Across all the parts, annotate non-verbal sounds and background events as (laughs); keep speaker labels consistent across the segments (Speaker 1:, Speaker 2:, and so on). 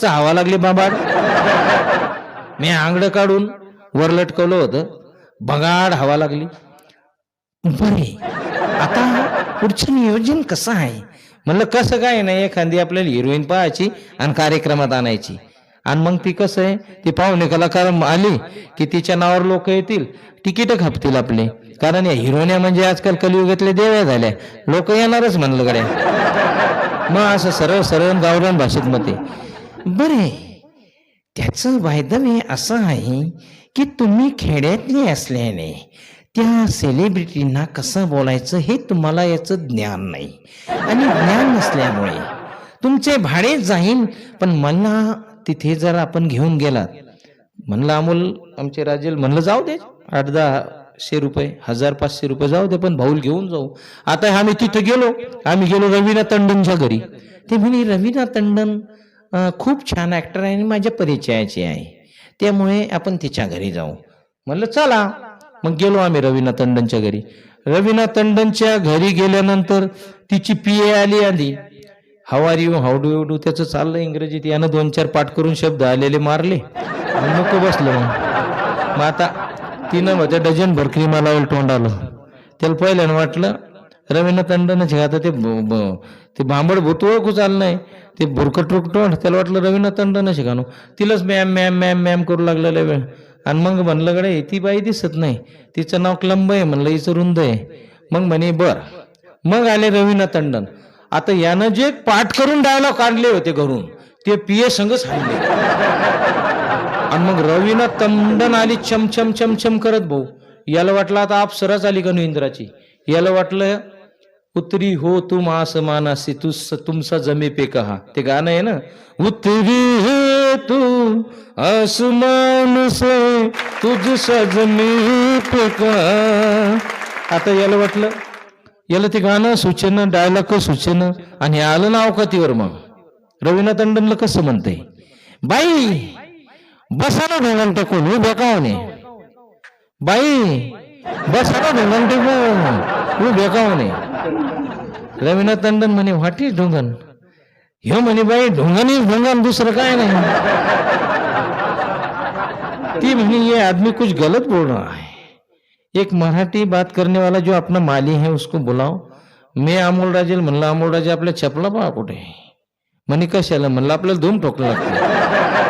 Speaker 1: जास्त हवा लागली बाबाड. मी आंगडं काढून वर लटकवलं होतं. बगाड हवा लागली. बरे आता पुढचं नियोजन कसं आहे? म्हणलं कसं काय नाही एखादी आपल्याला हिरोईन पाहायची आणि कार्यक्रमात आणायची. आणि मग ती कसं आहे ती पाहुणे कलाकार आली की तिच्या नावावर लोक येतील तिकीट खपतील आपले. कारण या हिरोण्या म्हणजे आजकाल कलियुगातल्या देव्या झाल्या. लोक येणारच म्हणलं गड्या. मग असं सरळ सरळ गावरान भाषेत मते बरे त्याचं वायदव्य असं आहे की तुम्ही खेड्यातले असल्याने त्या सेलिब्रिटींना कसं बोलायचं हे तुम्हाला याचं ज्ञान नाही. आणि ज्ञान नसल्यामुळे तुमचे भाडे जाईन पण मला तिथे जर आपण घेऊन गेलात म्हणलं अमोल आमचे राजेल म्हणलं जाऊ दे आठ दहाशे रुपये हजार पाचशे रुपये जाऊ दे पण भाऊल घेऊन जाऊ. आता आम्ही तिथं गेलो आम्ही गेलो रवीना तंडनच्या घरी. ते म्हणे रवीना तंडन खूप छान ॲक्टर आहे आणि माझ्या परिचयाची आहे. त्यामुळे आपण तिच्या घरी जाऊ. म्हणलं चला. मग गेलो आम्ही रवीना तंडनच्या घरी. रवीना तंडनच्या घरी गेल्यानंतर तिची पी ए आली आधी हवार you how do you do त्याचं चाललं इंग्रजीत. यानं दोन चार पाठ करून शब्द आलेले मारले. नको बसलं मग. मग आता तिनं माझ्या डझन भरकरी मला तोंड आलं. त्याला पहिल्यानं वाटलं रवीना तंडनच हे आता ते ते भांबड भूतवळ ओळखू नाही. ते बुरकट तोंड त्याला वाटलं रवीना तंडन शिकानो तिलाच मॅम मॅम मॅम मॅम करू लागलेलं वेळ. आणि मग म्हणलं गडे ती बाई दिसत नाही. तिचं नाव क्लंब आहे म्हणलं हिचं रुंद आहे. मग म्हणे बर. मग आले रवीना तंडन आता यानं जे पाठ करून डायलॉग काढले होते घरून ते पिये संगच सांगले आणि मग रवीना तंडन आली चमचम चमचम करत भाऊ. याला वाटलं आता अप्सराच आली का इंद्राची? याला वाटलं उतरी हो तुम आसमानासी तू तुमचा जमे पे कहा ते गाणं आहे ना उतरी हे तू आसमान से तुझसा जमे पे कहा आता याला वाटलं याला ते गाणं सूचना डायलॉग सूचना आणि आलं नाव का तीवर मग रवीना तंडनला कसं म्हणते बाई बसाला ढोंगण टेकून उभ्या का बाई बसाला ढोंगण टेकून उभ्या का (laughs) रवीना तंडन म्हणे व्हॉट इज ढोंगण? ह्यो म्हणे बाई ढोंगण इज ढोंगण दुसरं काय नाही. ती म्हणे ये आदमी कुछ गलत बोल रहा है। एक मराठी बात करने वाला जो अपना माली है उसको बुलाओ। मी अमोल राजेल म्हणलं अमोल राजे आपल्या छपला पहा कुठे म्हणे कशाला? म्हणलं आपल्याला धूम ठोकलं लागतं.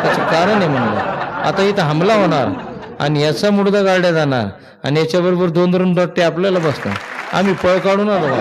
Speaker 1: त्याचं कारण आहे म्हणलं. आता इथं हमला होणार आणि याचा मुडदा गाड्या जाणार आणि याच्याबरोबर दोन दोन डॉट्टे आपल्याला बसतात आम्ही पळ काढून आलो.